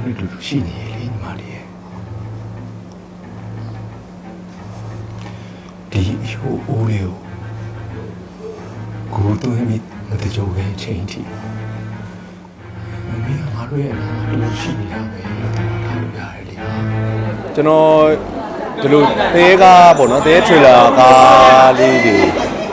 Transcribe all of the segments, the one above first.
တော်တို့လူလူရှိနေလေညီမလေးရဲ့ဒီအယိုးအိုးလေးကိုကိုသွင်းပြီးမတကြိုပဲချိန်ထိမမေကငါတို့ရဲ့အနာမှာလူရှိနေတာပဲလို့ပြောထားလို့ရတယ်လေကျွန်တော်ဒီလိုသေကားပေါ့နော်သေထရီလာကားလေးတွေ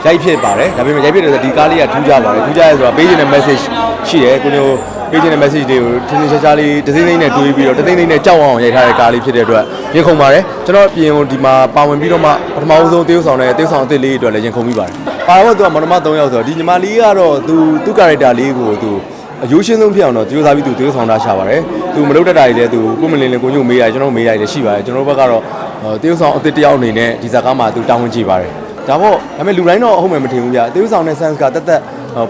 ရိုက်ဖြစ်ပါတယ်ဒါပေမဲ့ရိုက်ဖြစ်တယ်ဆိုတော့ဒီကားလေးကထူးခြားပါတယ်ထူးခြားရဲဆိုတာပေးခြင်းတဲ့ message ရှိတယ်ကိုမျိုး ပေးခြင်းတဲ့ message တွေကိုထင်းထင်းရှားရှားလေးတစ်သိန်းသိန်းနဲ့တွေးပြီးတော့တစ်သိန်းသိန်းနဲ့ကြောက်အောင်ရိုက်ထားတဲ့ကားလေးဖြစ်တဲ့အတွက်ရင်ခုန်ပါတယ်ကျွန်တော်ပြင်ကိုဒီမှာပါဝင်ပြီးတော့မှပထမဦးဆုံးတေးဥဆောင်တဲ့တေးဥဆောင်အစ်စ်လေးတွေအတွက်လည်းရင်ခုန်ပြီးပါတယ်ပါတော့သူကမနမ3ယောက်ဆိုတော့ဒီညီမလေးကတော့သူသူ character လေးကိုသူအယူရှင်းဆုံးဖြစ်အောင်တော့ကြိုးစားပြီးသူတေးဥဆောင်တာရှာပါတယ်သူမလုပ်တတ်တာတွေလည်းသူကိုမလင်းလင်းကိုညို့မေးရတယ်ကျွန်တော်မေးရတယ်လည်းရှိပါတယ်ကျွန်တော်တို့ဘက်ကတော့တေးဥဆောင်အစ်စ်တစ်ယောက်အနေနဲ့ဒီဇာကားမှာသူတာဝန်ကြည့်ပါတယ်ဒါပေါ့ဒါပေမဲ့လူတိုင်းတော့အဟုတ်မှမထင်ဘူးဗျတေးဥဆောင်တဲ့ sense ကတက်တက်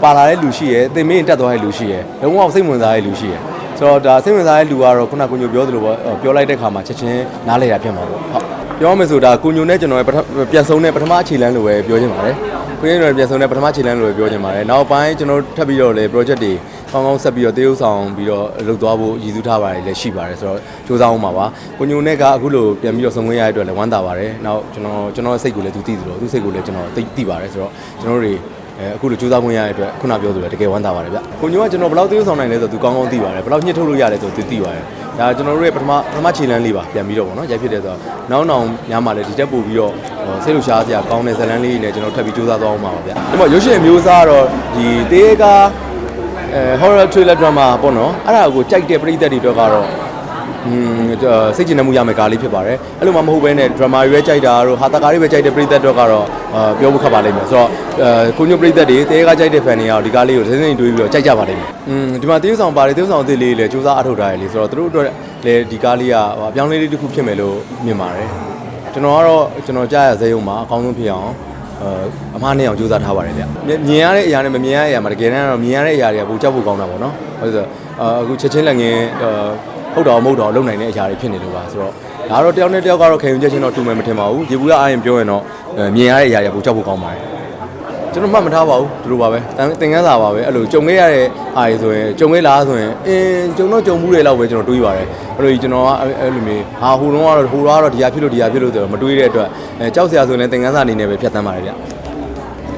ပါလာတဲ့လူရှိရယ်သင်မင်းတက်သွားတဲ့လူရှိရယ်လုံးဝစိတ်ဝင်စားတဲ့လူရှိရယ်ဆိုတော့ဒါစိတ်ဝင်စားတဲ့လူကတော့ခုနကကိုညိုပြောသလိုပေါ့ပြောလိုက်တဲ့ခါမှာချက်ချင်းနားလေတာဖြစ်မှာပေါ့ဟုတ်ပြောမယ်ဆိုတာကိုညိုနဲ့ကျွန်တော်ရဲ့ပထမပြန်ဆုံးတဲ့ပထမအခြေလမ်းလိုပဲပြောချင်ပါတယ်ကိုညိုနဲ့ပြန်ဆုံးတဲ့ပထမအခြေလမ်းလိုပဲပြောချင်ပါတယ်နောက်ပိုင်းကျွန်တော်ထပ်ပြီးတော့လေ project တွေကောင်းကောင်းဆက်ပြီးတော့တေးဥဆောင်ပြီးတော့လုပ်သွားဖို့ရည်စူးထားပါတယ်လည်းရှိပါတယ်ဆိုတော့စူးစမ်းအောင်ပါပါကိုညိုနဲ့ကအခုလိုပြန်ပြီးတော့ဆုံခွင့်ရတဲ့အတွက်လည်းဝမ်းသာပါတယ်နောက်ကျွန်တော်ကျွန်တော်စိတ်ကိုလည်းသူသိသလိုသူစိတ်ကိုလည်းကျွန်တော်သိသိပါတယ်ဆိုတော့ကျွန်တော်တို့တွေ အဲအခုလိုစူးစမ်းခွင့်ရတဲ့အတွက်ခုနပြောသလိုတကယ်ဝမ်းသာပါတယ်ဗျကိုညိုကကျွန်တော်ဘယ်လောက်တေးဥဆောင်နိုင်လဲဆိုတော့သူကောင်းကောင်းသိပါတယ်ဘယ်လောက်ညှစ်ထုတ်လို့ရလဲဆိုတော့သူသိပါတယ်ဒါကျွန်တော်တို့ရဲ့ပထမပထမခြေလမ်းလေးပါပြန်ပြီးတော့ဗောနော်ရိုက်ဖြစ်တဲ့ဆိုတော့နောက်နောက်ညမှာလည်းဒီတက်ပို့ပြီးတော့စိတ်လှရှားစရာကောင်းတဲ့ဇာတ်လမ်းလေးတွေနဲ့ကျွန်တော်ထပ်ပြီးစူးစမ်းသွားအောင်ပါပါဗျဒီမှာရုပ်ရှင်မျိုးစားကတော့ဒီတေးကားအဲ horror thriller drama ပေါ့နော်အဲ့ဒါကိုကြိုက်တဲ့ပရိသတ်တွေအတွက်ကတော့ อืมစိတ်ကျဉ်မှုရမယ်ကားလေးဖြစ်ပါတယ်အဲ့လိုမှမဟုတ်ဘဲနဲ့ drama တွေပဲကြိုက်တာတို့ဟာတာကားတွေပဲကြိုက်တဲ့ပရိသတ်တွေကတော့အာပြောဖို့ခက်ပါလိမ့်မယ်ဆိုတော့အဲကိုညိုပရိသတ်တွေတဲကားကြိုက်တဲ့ fan တွေကတော့ဒီကားလေးကိုစဉ်းစဉ်တွေးပြီးတော့ကြိုက်ကြပါလိမ့်မယ်อืมဒီမှာတေးဥဆောင်ပါတယ်တေးဥဆောင်အသစ်လေးလည်းစူးစမ်းအထောက်ထားရလေဆိုတော့သူတို့အတွက်လည်းဒီကားလေးကအပြောင်းလဲလေးတစ်ခုဖြစ်မယ်လို့မြင်ပါတယ်ကျွန်တော်ကတော့ကျွန်တော်ကြားရဇေယုံမှာအကောင်းဆုံးဖြစ်အောင်အဲအမားနဲ့အောင်ကြိုးစားထားပါတယ်ဗျမြင်ရတဲ့အရာနဲ့မမြင်ရတဲ့အရာမှာတကယ်တမ်းတော့မြင်ရတဲ့အရာတွေကပိုကြောက်ဖို့ကောင်းတာပေါ့နော်ဟုတ်ဆိုအခုချက်ချင်းလက်ငင်း ဟုတ်တော်မဟုတ်တော်လုံနိုင်တဲ့အရာတွေဖြစ်နေလို့ပါဆိုတော့ဒါတော့တယောက်နဲ့တယောက်ကတော့ခင်ယူချက်ချင်းတော့တူမယ်မထင်ပါဘူးရေဘူးရအားရင်ပြောရင်တော့မြင်ရတဲ့အရာတွေပိုကြောက်ဖို့ကောင်းပါတယ်ကျွန်တော်မှတ်မထားပါဘူးဒီလိုပါပဲသင်ခန်းစာပါပဲအဲ့လိုကြုံခဲ့ရတဲ့အားတွေဆိုရင်ကြုံခဲ့လားဆိုရင်အင်းကြုံတော့ကြုံမှုတွေလောက်ပဲကျွန်တော်တွေးပါတယ်အဲ့လိုကြီးကျွန်တော်ကအဲ့လိုမျိုးဟာဟိုတုန်းကတော့ဟိုတော့ဒီဟာဖြစ်လို့ဒီဟာဖြစ်လို့ဆိုတော့မတွေးတဲ့အတွက်အဲကြောက်စရာဆိုရင်သင်ခန်းစာအနေနဲ့ပဲဖြတ်သန်းပါတယ်ဗျ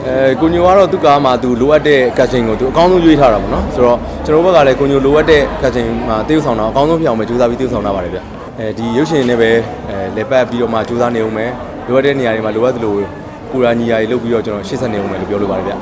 အဲကိုညိုကတော့သူ့ကားမှာသူလိုအပ်တဲ့ catching ကိုသူအကောင်းဆုံးရွေးထားတာပေါ့နော်ဆိုတော့ကျွန်တော်ဘက်ကလည်းကိုညိုလိုအပ်တဲ့ catching မှာတည်ယူဆောင်တာအကောင်းဆုံးဖြစ်အောင်ပဲကြိုးစားပြီးတည်ယူဆောင်တာပါတယ်ဗျအဲဒီရုပ်ရှင်နဲ့ပဲအဲလေပတ်ပြီးတော့မှကြိုးစားနေအောင်ပဲလိုအပ်တဲ့နေရာတွေမှာလိုအပ်သလိုကိုရာညီရာတွေလုပ်ပြီးတော့ကျွန်တော်ရှေ့ဆက်နေအောင်ပဲလို့ပြောလိုပါတယ်ဗျ